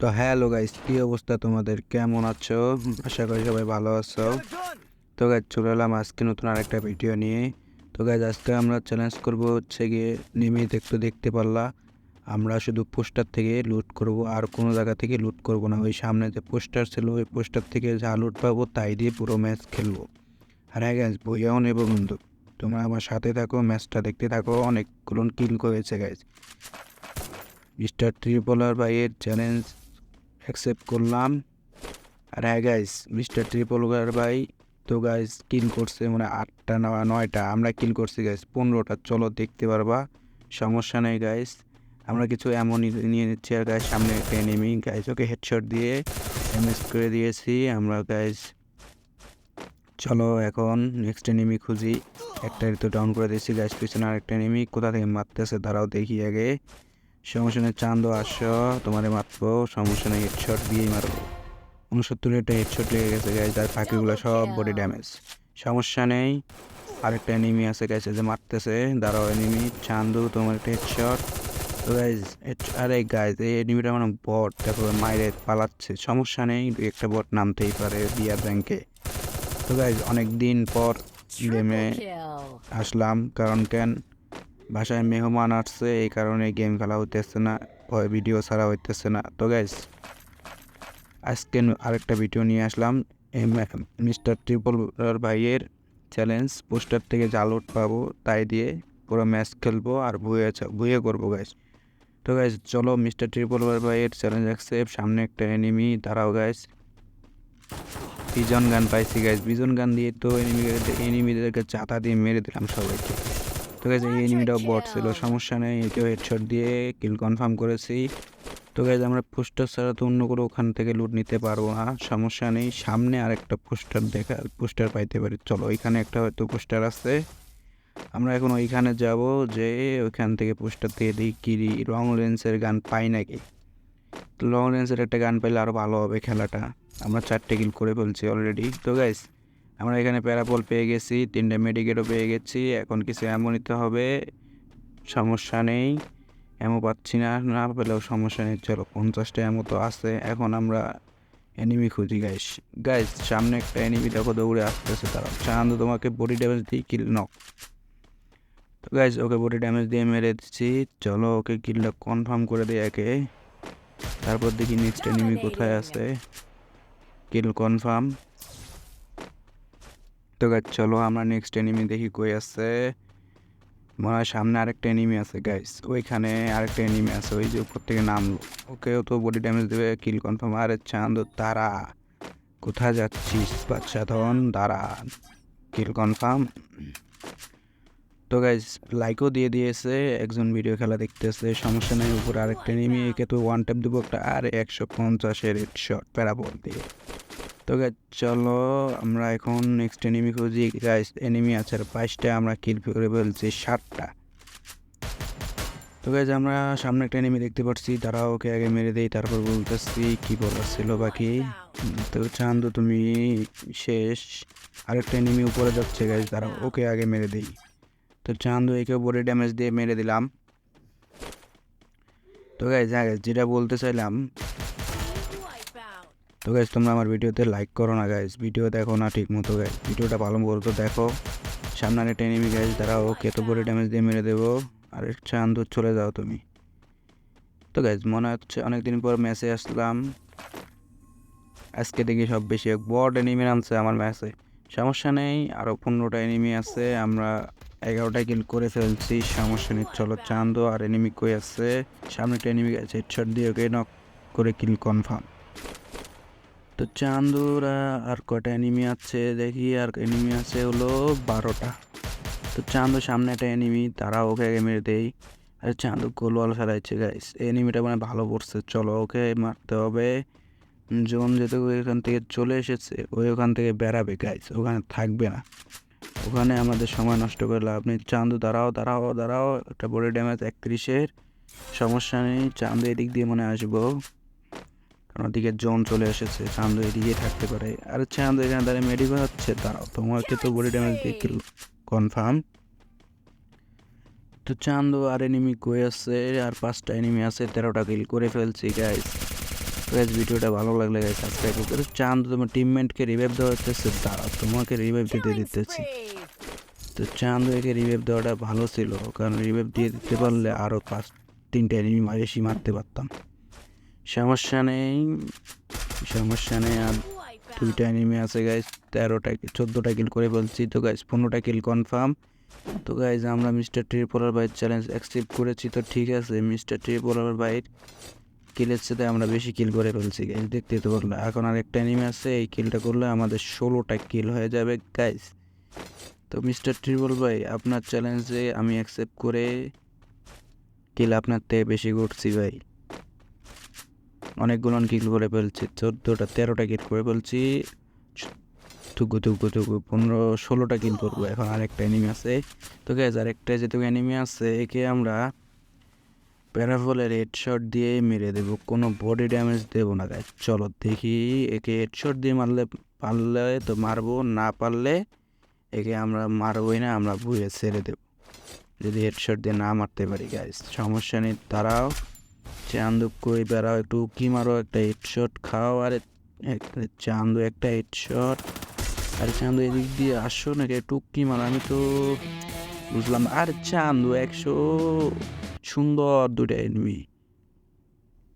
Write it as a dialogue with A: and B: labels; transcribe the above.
A: তো hello guys, কি অবস্থা তোমাদের? কেমন আছো? আশা করি সবাই ভালো আছো। তো গাইজ চলে এলাম আজকে নতুন আরেকটা ভিডিও নিয়ে। তো গাইজ আজকে আমরা চ্যালেঞ্জ করব হচ্ছে গিয়ে নেমে একটু দেখতে পারলা। আমরা শুধু পোস্টার থেকে লুট করব, আর কোনো জায়গা থেকে লুট করব না। ওই সামনে যে পোস্টার ছিল, ওই পোস্টার থেকে যা লুট পাবো, তাই দিয়ে পুরো ম্যাচ খেলব। আর হ্যাঁ গাইজ বইয়াও নেব বন্ধু তোমরা আমার সাথে থাকো ম্যাচটা দেখতে থাকো, অনেকগুলো কিল করেছে গাইজ মিস্টার ট্রিপলার ভাইয়ের চ্যালেঞ্জ অ্যাকসেপ্ট করলাম। আর হ্যাঁ গাইস মিস্টার ট্রিপলার ভাই, তো গাইস কিল করছে মানে আটটা না নয়টা। আমরা কিল করছি গাইস পনেরোটা। চলো দেখতে পারবা, সমস্যা নেই গাইস আমরা কিছু এমন নিয়ে নিচ্ছি আর গাইস সামনে একটা এনিমি গাইস ওকে হেডশট দিয়ে এমএস করে দিয়েছি। আমরা গাইস চলো এখন নেক্সট এনিমি খুঁজি। একটা তো ডাউন করে দিয়েছি গাইস পিছনে আরেকটা এনিমি কোথা থেকে মারতেছে তারাও দেখি আগে। সমস্যা নেই চান্দ আসো তোমারে মারবো সমস্যা নেই হেডশট দিয়েই মারবো। উনসত্তর একটা হেডশট লেগে গেছে গাইজ আর বাকিগুলো সব বডি ড্যামেজ সমস্যা নেই। আরেকটা এনিমি আছে গাইছে যে মারতেছে। দাঁড়াও এনিমি চান্দু তোমার একটা হেডশট তো গাইজ আরে গাইজ এই এনিমিটা মানে বট দেখো মাইরে পালাচ্ছে। সমস্যা নেই একটা বট নামতেই পারে বিয়ার ব্যাংকে তো গাইজ অনেক দিন পর গেমে আসলাম কারণ কেন? বাসায় মেহমান আসছে, এই কারণে গেম খেলা হইতেছে না ভিডিও ছাড়া হইতেছে না। তো গাইস আজকে আরেকটা ভিডিও নিয়ে আসলাম। মিস্টার ট্রিপল ভাইয়ের চ্যালেঞ্জ পোস্টার থেকে জালুট পাবো তাই দিয়ে পুরো ম্যাচ খেলব আর ভুয়ে ভুয়ে করব গাইস তো গাইস চলো মিস্টার ট্রিপল ভাইয়ের চ্যালেঞ্জ অ্যাকসেপ্ট সামনে একটা এনিমি দাঁড়াও গাইস বিজন গান পাইছি গাইস বিজন গান দিয়ে তো এনিমি এনিমিদেরকে চাতা দিয়ে মেরে দিলাম সবাইকে। তো গাইজ এই এনিমিটাও বট ছিল সমস্যা নেই একেও হেডশট দিয়ে কিল কনফার্ম করেছি। তো গাইজ আমরা পোস্টার ছাড়া তো অন্য কোনো ওখান থেকে লুট নিতে পারব না সমস্যা নেই। সামনে আরেকটা পোস্টার দেখা পোস্টার পাইতে পারি। চলো ওইখানে একটা হয়তো পোস্টার আছে। আমরা এখন ওইখানে যাব যে ওইখান থেকে পোস্টার থেকে দিই কিরি রং লেন্সের গান পাই নাকি? তো লং রেঞ্জের একটা গান পাইলে আরও ভালো হবে খেলাটা। আমরা চারটে কিল করে ফেলছি অলরেডি তো গাইস আমরা এখানে প্যারাপল পেয়ে গেছি, তিনটে মেডিকেটও পেয়ে গেছি, এখন কিছু অ্যামো নিতে হবে। সমস্যা নেই অ্যামো পাচ্ছি না না পেলেও সমস্যা নেই, চলো পঞ্চাশটা অ্যামো তো আছে, এখন আমরা এনিমি খুঁজি গাইস গাইস সামনে একটা এনিমি দেখো, দৌড়ে আসতেছে তারা। চাঁদ, তোমাকে বডি ড্যামেজ দিয়ে কিল নক তো গাইস ওকে বডি ড্যামেজ দিয়ে মেরে দিচ্ছি। চলো ওকে কিলটা কনফার্ম করে দিই একে। তারপর দেখি নেক্সট এনিমি কোথায় আছে। কিল কনফার্ম তো গাইজ চলো আমরা নেক্সট এনিমি দেখি কই আছে। মনে হয় সামনে আরেকটা এনিমি আছে গাইস ওইখানে আরেকটা এনিমি আছে, ওই যে উপর থেকে নামলো। ওকেও তো বডি ড্যামেজ দেবে কিল কনফার্ম আরে চাঁদ তারা, কোথায় যাচ্ছিস বাচ্চা ধন দাঁড়া কিল কনফার্ম তো গাইজ লাইকও দিয়ে দিয়েছে, একজন ভিডিও খেলা দেখতেছে, সমস্যা নেই, উপরে আরেকটা এনিমি একে তো ওয়ান ট্যাপ দেবো একটা, আর একশো পঞ্চাশের শট প্যারাবল দিয়ে। তো গাইজ চলো আমরা এখন নেক্সট এনিমি খুঁজি। গাইজ এনিমি আছে আর বাইশটা, আমরা কিল করে ফেলছি ষাটটা তো গাইজ আমরা সামনে একটা এনিমি দেখতে পাচ্ছি তারা ওকে আগে মেরে দেই, তারপর বলতেছি কি বলার ছিল বাকি। তো চান্দু, তুমি শেষ। আরেকটা এনিমি উপরে যাচ্ছে গাইজ তারা ওকে আগে মেরে দেই। তো চান্দু, একে বডি ড্যামেজ দিয়ে মেরে দিলাম। তো হ্যাঁ যেটা বলতে চাইলাম. তো গাইজ তোমরা আমার ভিডিওতে লাইক করো না গাইজ ভিডিও দেখো না ঠিক মতো গাইজ ভিডিওটা ভালো মতো দেখো। সামনে একটা এনিমি গাইজ তারা ওকে তো বডি ড্যামেজ দিয়ে মেরে দেবো। আর চাঁদ চলে যাও তুমি। তো গাইজ মনে হচ্ছে অনেকদিন পর ম্যাচে আসলাম। আজকে দেখি সব বেশি বড এনিমি নামছে আমার ম্যাচে সমস্যা নেই আরও পনেরোটা এনিমি আছে। আমরা এগারোটা কিল করে ফেলছি, সমস্যা নেই। চলো চাঁদ আর এনিমি কই আছে? সামনে একটা এনিমি গেছে হেডশট দিয়ে ওকে নক করে কিল কনফার্ম তো চান্দুরা আর কটা এনিমি আছে? দেখি, আর এনিমি আছে হলো বারোটা। তো চান্দু সামনে একটা এনিমি তারা ওকে মেরে দেই আর চান্দু গোলওয়াল ফেলাইছে গাইস এনিমিটা মানে ভালো পড়ছে। চলো, ওকে মারতে হবে। জোন যেতে ওইখান থেকে চলে এসেছে ওই ওখান থেকে বেড়াবে গাইস ওখানে থাকবে না। ওখানে আমাদের সময় নষ্ট করে লাভ নেই। চান্দু, দাঁড়াও দাঁড়াও দাঁড়াও। একটা বডি ড্যামেজ একত্রিশের। সমস্যা নেই। চান্দু এদিক দিয়ে মনে আসব। কারণ ওদিকে জোন চলে এসেছে, চান্দু এদিকে থাকতে পারে। আর চান্দু এখানে দাঁড়িয়ে মেডিকেল হচ্ছে, দাঁড়াও, তোমাকে তো বডি ড্যামেজ দিয়ে কনফার্ম তো চান্দু আর এনিমি কই আছে? আর পাঁচটা এনিমি আছে, তেরোটা কিল করে ফেলছি গাইস গাইজ ভিডিওটা ভালো লাগলে গাইজ সাবস্ক্রাইব করতে চান তো তোমার টিমমেটকে রিভাইভ দেওয়া হচ্ছে দাঁড়া তোমাকে রিভাইভ দিতে দিতেছি।
B: তো
A: তো চান্দুকে রিভাইভ দেওয়াটা ভালো ছিল, কারণ রিভাইভ দিয়ে দিতে পারলে আরও পাঁচ, তিনটে এনিমি বেশি মারতে পারতাম। সমস্যা নেই সমস্যা নেই। আর দুইটা এনিমি আছে গাইজ তেরোটা চোদ্দোটা কিল করে বলছি তো গাইজ পনেরোটা কিল কনফার্ম তো গাইজ আমরা মিস্টার ট্রিপোলার বাইর চ্যালেঞ্জ অ্যাকসেপ্ট করেছি। তো ঠিক আছে মিস্টার ট্রিপোলার বাইর কিলের সাথে আমরা বেশি কিল করে ফেলছি গাইজ দেখতে তো পারল। এখন আর একটা এনিমি আছে, এই কিলটা করলে আমাদের ষোলোটা কিল হয়ে যাবে গাইজ তো মিস্টার ট্রিপল ভাই আপনার চ্যালেঞ্জে আমি অ্যাকসেপ্ট করে কিল আপনার থেকে বেশি করছি, ভাই। অনেকগুলো কিল করে ফেলছি। চোদ্দোটা, তেরোটা কিল করে ফেলছি। টুকু টুকু টুকু পনেরো, ষোলোটা কিল করব। এখন আরেকটা এনিমি আছে। তো গ্যাস আরেকটা যেটুকু এনিমি আছে, একে আমরা প্যারাফলের হেডশট দিয়ে মেরে দেবো। কোনো বডি ড্যামেজ দেবো না গাছ চলো দেখি, একে হেডশট দিয়ে মারলে, পারলে তো মারবো, না পারলে একে আমরা মারবোই না, আমরা বুয়ে ছেড়ে দেবো। যদি হেডশট দিয়ে না মারতে পারি গাইস সমস্যা নেই তারাও চান্দুক কই বেড়াও একটু কি মারো, একটা হেডশট খাও, আরে চান্দু, একটা হেডশট আরে চান্দু, এদিক দিয়ে আসো নাকি? একটু কি মারো, আমি তো বুঝলাম আর আরে চান্দু, একশো সুন্দর দুটা এনমি